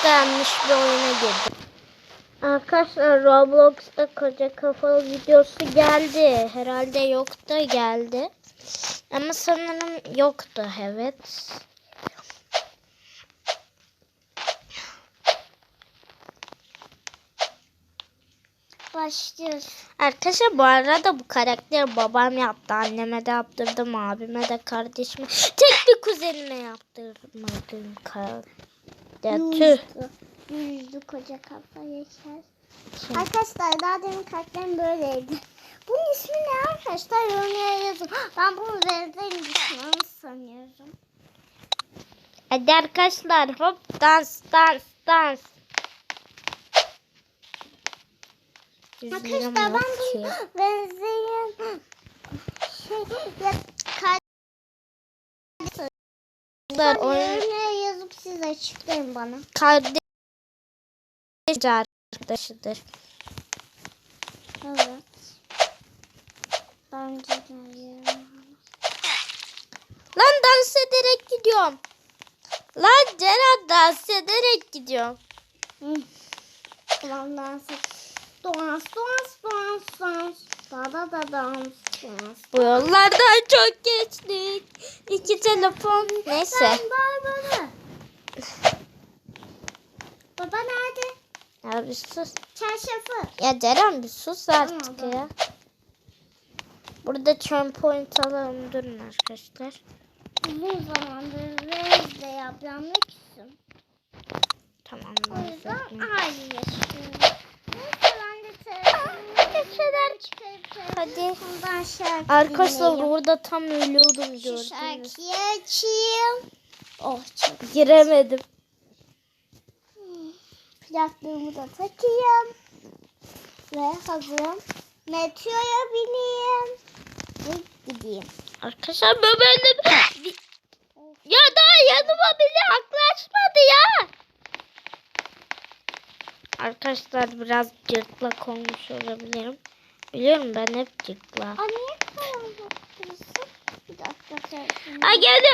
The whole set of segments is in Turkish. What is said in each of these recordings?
yüklenmiş bir oyuna girdim. Arkadaşlar Roblox'ta koca kafalı videosu geldi. Herhalde yok da geldi. Ama sanırım yoktu evet. Başlıyoruz. Arkadaşlar bu arada bu karakteri babam yaptı. Anneme de yaptırdım. Abime de kardeşime. Tek bir kuzenime yaptırmadım. Ya tüh. Yüzdü koca kafa yaşar. Şimdi- Arkadaşlar daha demin karakterim böyleydi. Bunun ismi ne arkadaşlar? Yorumlara yazın. Ben bunu Zerze'nin düşmanı sanıyorum. Hadi arkadaşlar hop dans dans dans. Arkadaşlar ben bunu. Zerze'nin şey ya kardeşim oyun siz açıklayın bana. kardeş arkadaşıdır. Evet. Bence de ya. Lan dans ederek gidiyorum. Lan Ceren dans ederek gidiyorum. Hı. Ulan dans. Dans, dans, dans, dans. Da da da dans, dans. Bu yollardan çok geçtik. İki telefon. Neyse. Sen var bana. Baba nerede? Ya bir sus. Çarşafı. Ya Ceren bir sus artık Tamam, ya. Burada charm point alalım durun arkadaşlar. Uzun zamandır Reis'le yaplanmak istiyorum. Tamam. O yüzden ayrı yaşıyorum. De Hadi. Arkadaşlar burada tam ölüyordum gördünüz. şarkıyı açayım. Oh çok Giremedim. Plaklığımı da takayım. Ve hazırım. Metroya bineyim. Ve gideyim. Arkadaşlar böyle ya daha yanıma bile yaklaşmadı ya. Arkadaşlar biraz cırtlak olmuş olabilirim. Biliyorum ben hep cırtlak. Aa niye karanlık burası? Bir dakika telefonumu. Ha geldi.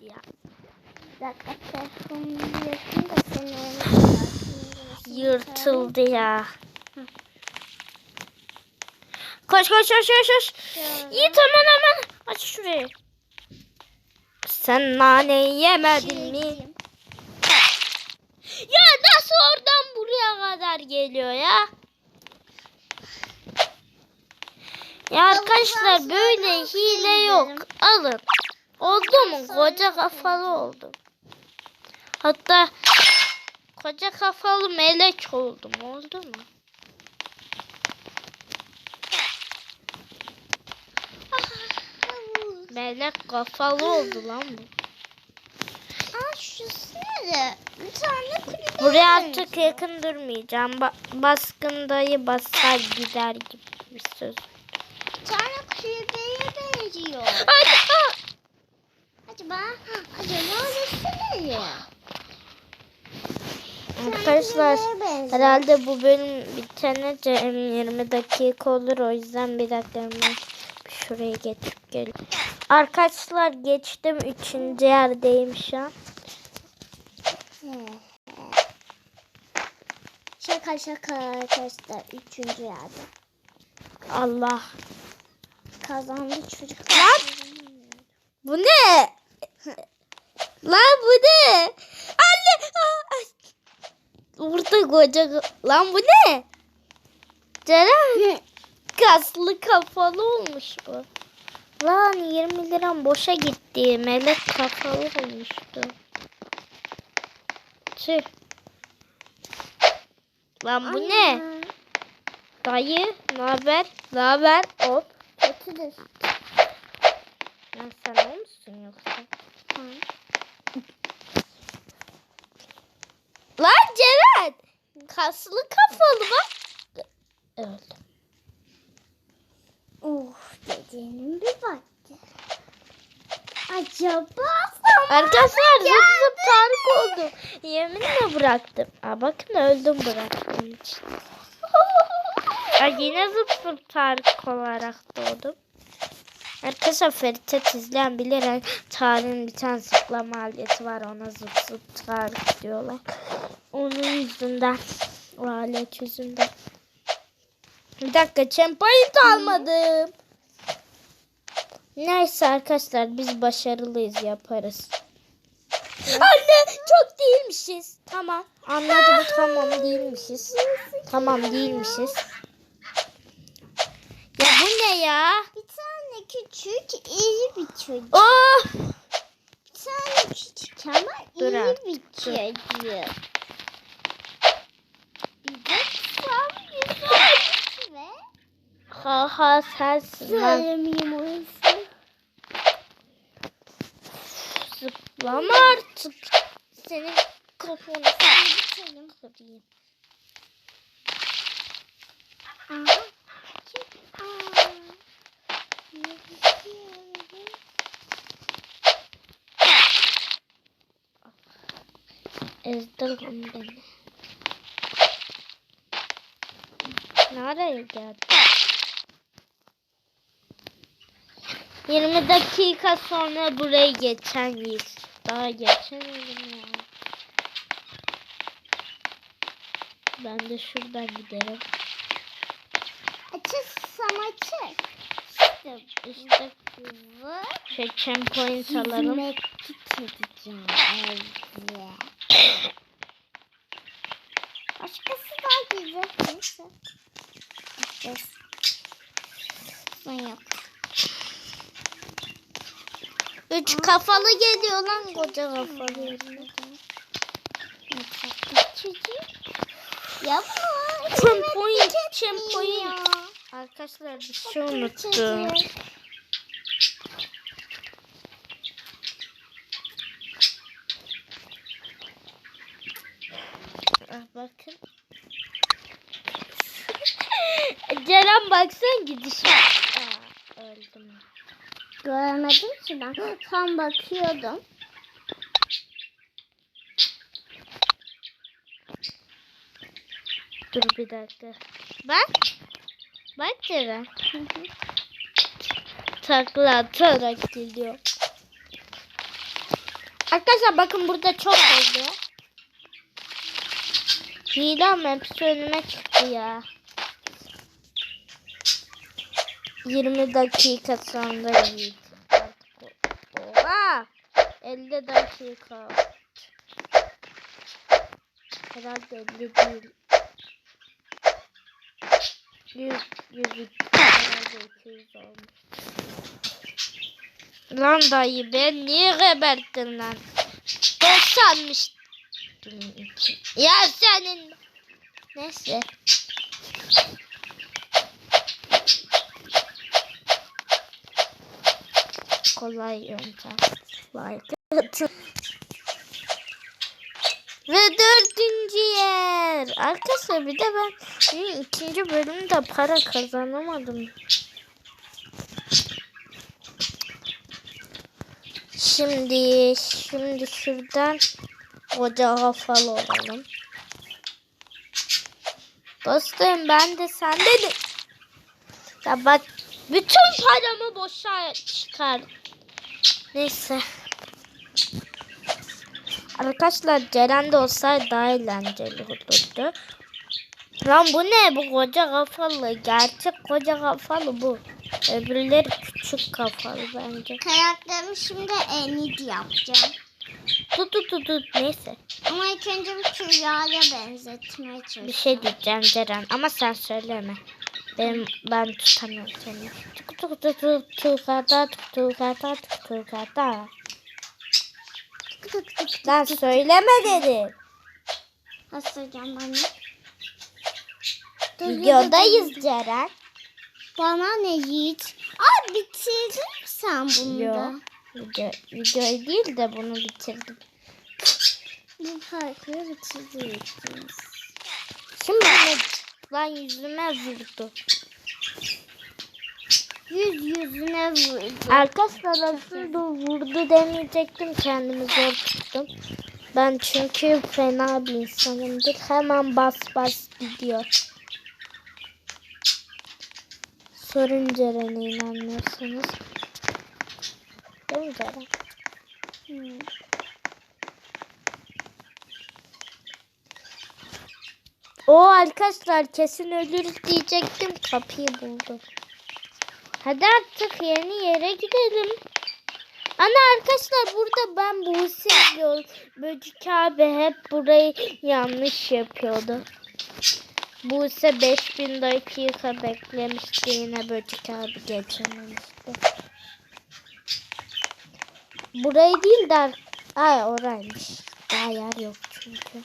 Ya, Bir dakika telefonumu yakayım da elini yırtıldı ya. Koş koş koş koş koş. İyi tamam hemen. Aç şurayı. Sen naneyi yemedin mi? Ya nasıl oradan buraya kadar geliyor ya? Ya arkadaşlar böyle hile yok. Alın. Oldu mu? Koca kafalı oldum. Hatta koca kafalı melek oldum. Oldu mu? Melek kafalı oldu lan bu. Aa şurası nerede? Bir tane kulübe Buraya artık yakın durmayacağım. Ba- baskın dayı basar gider gibi bir söz. Tane kulübeye benziyor. Hadi. ah! Acaba, acaba orası nereye? Arkadaşlar herhalde bu bölüm bitene 20 dakika olur. O yüzden bir dakika hemen şuraya geçip geleyim. Arkadaşlar geçtim. Üçüncü yerdeyim şu an. Şaka şaka arkadaşlar. Üçüncü yerde. Allah. Kazandı çocuk. Bu ne? Lan bu ne? Anne. Burada koca lan bu ne? Ceren kaslı kafalı olmuş bu. Lan 20 liram boşa gitti. Melek kafalı olmuştu. Tüh. Lan bu ne? Dayı, ne haber? Ne haber? Hop. Kötüdür. Lan sen o musun yoksa? Lan Ceren! Kaslı kafalı bak. Öldüm. Uf dediğinin bir vakti. Acaba Arkadaşlar zıp zıp tarık oldum. Yeminle bıraktım. Aa, bakın öldüm bıraktığım için. Aa, yine zıp tarık olarak doğdum. Arkadaşlar Feritet izleyen bilir. Tarık'ın bir tane zıplama aleti var. Ona zıp zıp Tarık diyorlar. Onun yüzünden. O alet yüzünden. Bir dakika checkpoint almadım. Neyse arkadaşlar biz başarılıyız yaparız. Anne çok değilmişiz. Tamam anladım tamam değilmişiz. Tamam değilmişiz. Bu ne ya? Bir tane küçük iyi bir çocuk. Oh! Bir tane küçük ama Dur iyi artık, bir dur. çocuk. Bir de tam güzel ve Ha ha sensin lan. söylemeyeyim o ismi. Zıplama artık. Senin kafanı Geçelim. kırayım. Aha. Ezdin beni. Nereye geldin? 20 dakika sonra buraya geçemeyiz. Daha geçemedim ya. Ben de şuradan giderim. İşte İşte bu. şey checkpoint alalım. Hizmet edeceğim evde. Başkası daha güzel. Neyse. Başkası. Ben yok. Üç kafalı geliyor lan koca kafalı. Çocuk. Yapma. Checkpoint, checkpoint. Arkadaşlar bir şey unuttum. Ah, bakın. Ceren baksan gidişe. Aa, öldüm. Görmedim ki ben. Tam bakıyordum. Dur bir dakika. Bak. Bak Ceren. Takla atarak geliyor. Arkadaşlar bakın burada çok oldu. Hile ama hepsi önüme çıktı ya. 20 dakika sonra Yiğit. Oha! 50 dakika. Herhalde 50 değil. 100, 100, herhalde 200 olmuş. Lan dayı ben niye geberttin lan? 90'mış. Ya senin. Neyse. Kolay yöntem. Like. Ve dördüncü yer. Arkadaşlar bir de ben ikinci bölümde para kazanamadım. Şimdi şimdi şuradan koca kafalı olalım. Dostum ben de sen de Ya bak bütün paramı boşa çıkar. Neyse. Arkadaşlar Ceren de olsaydı daha eğlenceli olurdu. Lan bu ne? Bu koca kafalı. Gerçek koca kafalı bu. Öbürleri küçük kafalı bence. Karakterimi şimdi Enid yapacağım. Tut tut tut tut. Neyse. Ama ilk önce bir Kübra'ya benzetmeye çalışacağım. Bir şey diyeceğim Ceren ama sen söyleme. Benim, ben tutamıyorum seni. Tuk tuk tuk tuk tukada tuk tukada tuk tukada. Tık tık tık Lan söyleme söyleyeceğim bana? Dur, Videodayız. Ceren. Bana ne Yiğit? Aa bitirdin mi sen bunu Yo. da? Video, videoyu değil de bunu bitirdim. Bu parkuru bitirdiniz. Şimdi? Lan yüzüme vurdu. Yüz yüzüne vurdu. Arkadaşlar aslında vurdu demeyecektim. Kendimi zor tuttum. Ben çünkü fena bir insanımdır. Hemen bas bas gidiyor. Sorun Ceren'e inanmıyorsunuz. Değil mi Ceren? Hmm. O arkadaşlar kesin ölürüz diyecektim. Kapıyı buldum. Hadi artık yeni yere gidelim. Ana arkadaşlar burada ben Buse izliyorum. Böcük abi hep burayı yanlış yapıyordu. Buse 5000 dakika beklemişti yine Böcük abi geçememişti. Burayı değil de ay oraymış. Daha yer yok çünkü.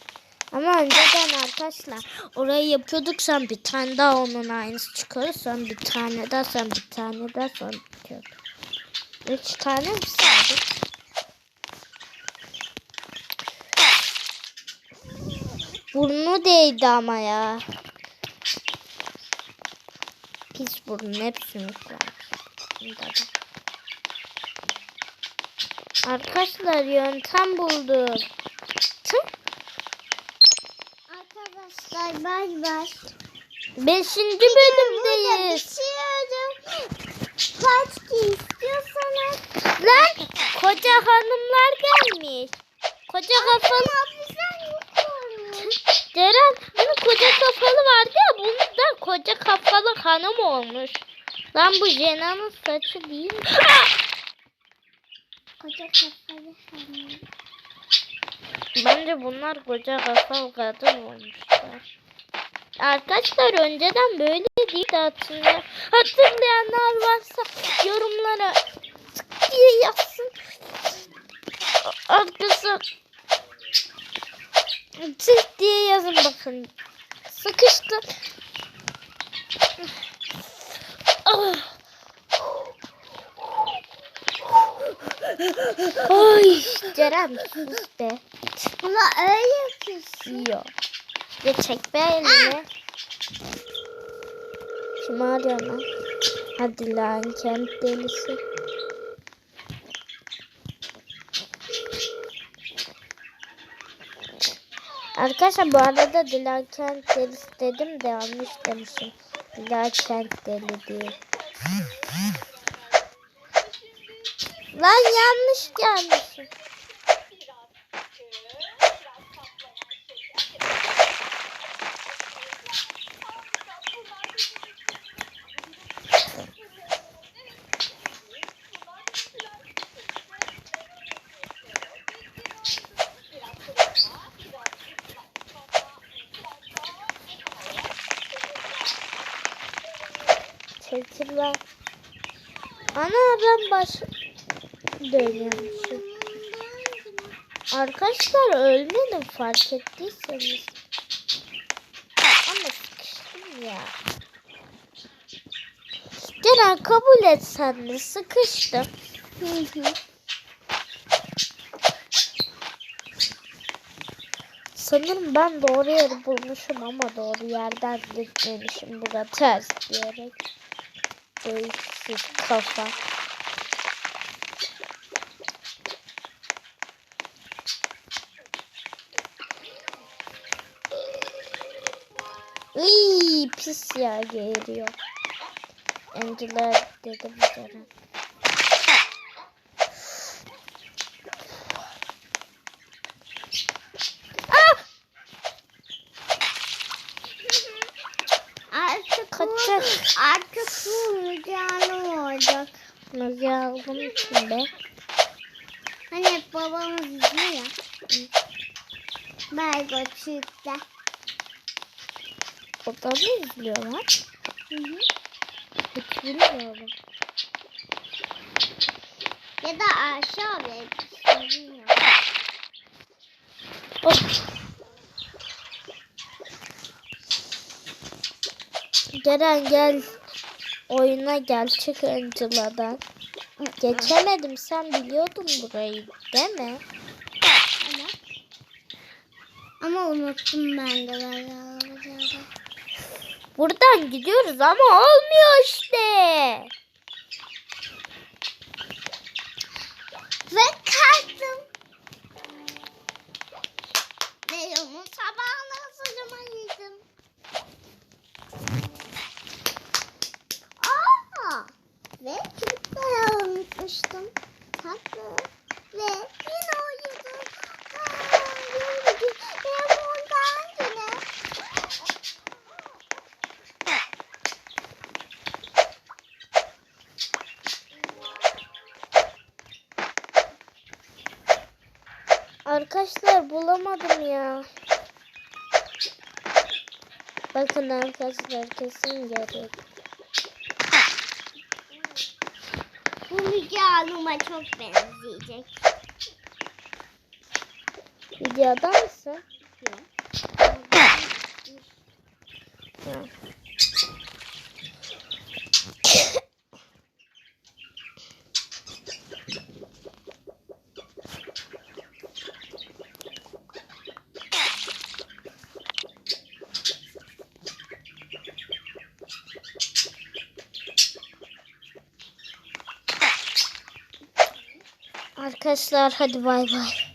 Ama önceden arkadaşlar orayı yapıyorduk sen bir tane daha onun aynısı çıkıyor. Sonra bir tane daha sonra bir tane daha sonra bitiyordu. Üç tane mi saydık? Burnu değdi ama ya. Pis burun hep sümük var. Bunda da. Arkadaşlar yöntem buldum. Tüh. Arkadaşlar bay bay. Beşinci bölümdeyiz. bitiyorum. Kaç ki istiyorsanız. Lan koca hanımlar gelmiş. Koca kafalı. Olmuş. Ceren hani koca kafalı vardı ya bunun da koca kafalı hanım olmuş. Lan bu Jena'nın saçı değil mi? Koca kafalı hanım. Bence bunlar koca kafalı kadın olmuşlar. Arkadaşlar önceden böyle değildi hatırlayan. Hatırlayanlar varsa yorumlara tık diye yazsın. Arkadaşlar tık diye yazın bakın. Sıkıştı. Ah. Ay Ceren sus be. Ama öyle yapıyorsun. Ya çek be elini. Kim arıyor lan? Hadi lan kent delisi. Arkadaşlar bu arada Dilan Kent delisi dedim de yanlış demişim. Dilan Kent deli değil. Lan yanlış gelmişim. Çekil lan. Ana ben baş dönüyormuşum. Arkadaşlar ölmedim fark ettiyseniz. Ama sıkıştım ya. Ceren kabul et sen de sıkıştım. Hı hı. Sanırım ben doğru yeri bulmuşum ama doğru yerden gitmemişim. Burada ters diyerek. Değişsiz kafa. İyi pis ya geliyor. Angela Ceren. Ah! Bu, Kaçacak. artık mücadele olacak. Nasıl aldım için be? Hani hep babamız izliyor. Bergo Türk'te. O da mı izliyorlar? Hı hı. Hiç bilmiyorum. Ya da abi bilmiyorum. Hop. Ceren gel. Oyuna gel. Çık Angela'dan. Geçemedim. Sen biliyordun burayı değil mi? Ama, unuttum ben de bayağı. Buradan gidiyoruz ama olmuyor işte. Ve kalktım. Ve yolun sabahına sırma yedim. Aa, ve kilitleri unutmuştum. Tak. Arkadaşlar bulamadım ya. Bakın arkadaşlar kesin görüyor. Bu Müge Hanım'a çok benzeyecek. Videoda mısın? Yok. Ha. Arkadaşlar hadi bay bay.